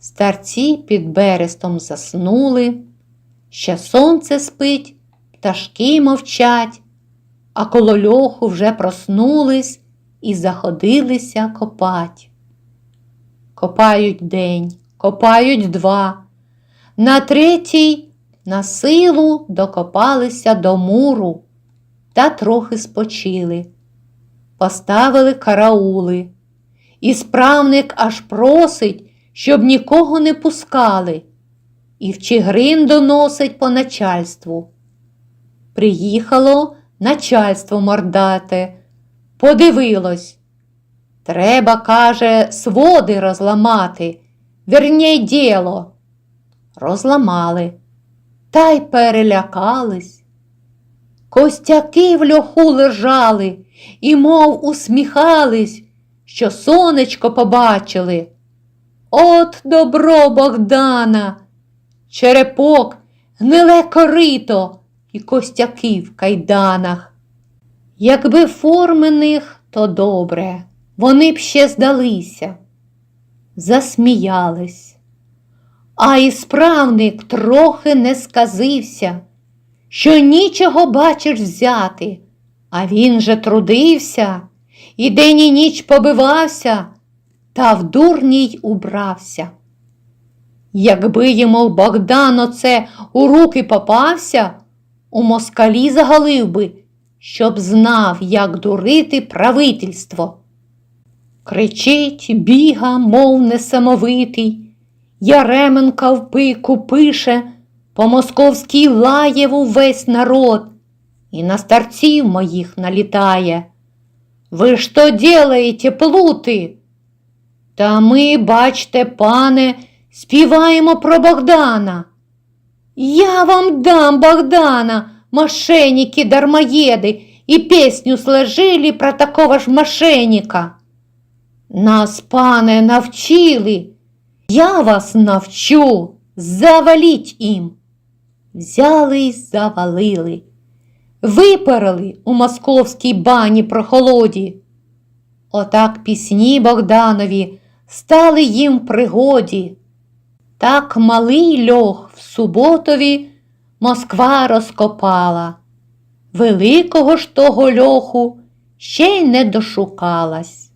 Старці під берестом заснули, ще сонце спить, пташки мовчать, а коло льоху вже проснулись і заходилися копать. Копають день, копають два. На третій на силу докопалися до муру та трохи спочили. Поставили караули. І справник аж просить, щоб нікого не пускали, і в Чигирин доносить по начальству. Приїхало начальство мордате, подивилось. Треба, каже, своди розламати, верній діло. Розламали, та й перелякались. Костяки в льоху лежали і мов усміхались, що сонечко побачили. От добро Богдана, черепок, гниле корито і костяки в кайданах. Якби формених, то добре, вони б ще здалися, засміялись. А і справник трохи не сказився, що нічого бачиш взяти, а він же трудився і день і ніч побивався, та в дурній убрався. Якби йому Богдан оце у руки попався, у москалі загалив би, щоб знав, як дурити правительство. Кричить, біга, мов несамовитий, Яременка в пику пише, по московській лаєву весь народ, і на старців моїх налітає. Ви що делаєте, плути? Та ми, бачте, пане, співаємо про Богдана. Я вам дам Богдана, мошенники дармоеды, и песню сложили про такого ж мошенника. Нас, пане, навчили, я вас навчу, заваліть їм. Взяли й завалили, випарили у московській бані прохолоді. Отак пісні Богданові стали їм пригоді. Так малий льох в суботові Москва розкопала. Великого ж того льоху ще й не дошукалась.